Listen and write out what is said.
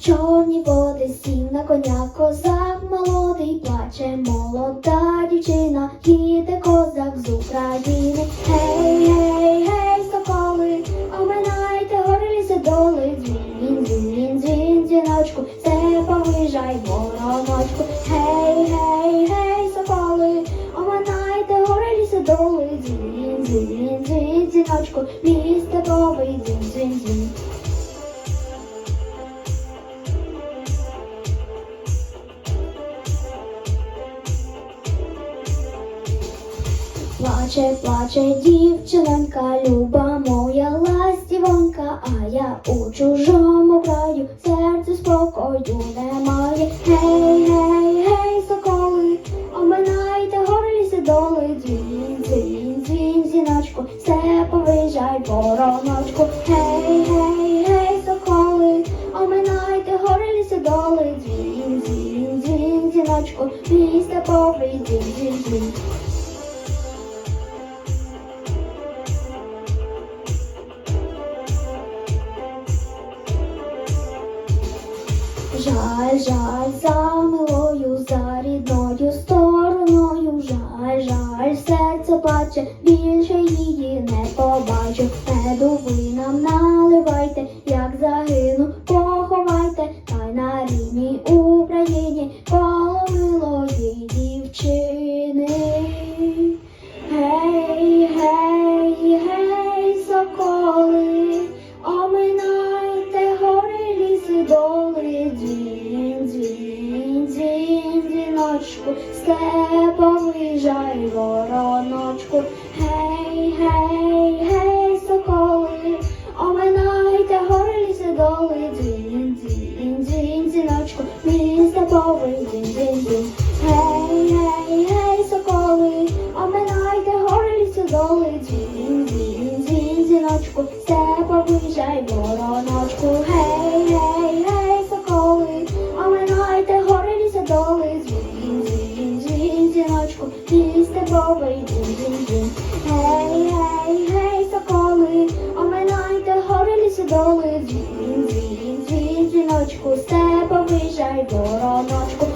чорні води, сів на коня, козак молодий, плаче молода дівчина, їде козак з України. Гей, гей, гей, соколи, оминайте гори ліси доли, дзвін, дзвін, дзвін, дзвіночку, все повижай вороночку. Гей, гей, гей, соколи, оминайте гори ліси доли, дзвін, дзвін, дзвін, дзвіночку, місце повий, Плаче, плаче дівчинонька, люба моя ластівонька, а я у чужому краю, серце спокою немає. Гей, гей, гей, соколи, оминайте гори ліси доли, дзвін, дзвін, дзвін, зіночку, все повижай вороночку. Гей, гей, гей, соколи, оминайте гори ліси доли, дзвін, дзвін, дзвін, зіночку, місце повий, дзвін, дзвін, дзвін. Жаль, жаль, за милою, за рідною стороною, жаль, жаль, серце плаче, більше її не побачу. Меду ви нам наливайте, як дзвіночку, ліжай, жай вороночку. Гей, гей, доли, з тебе дзвін, дзвіночку, степовий жай вороночку.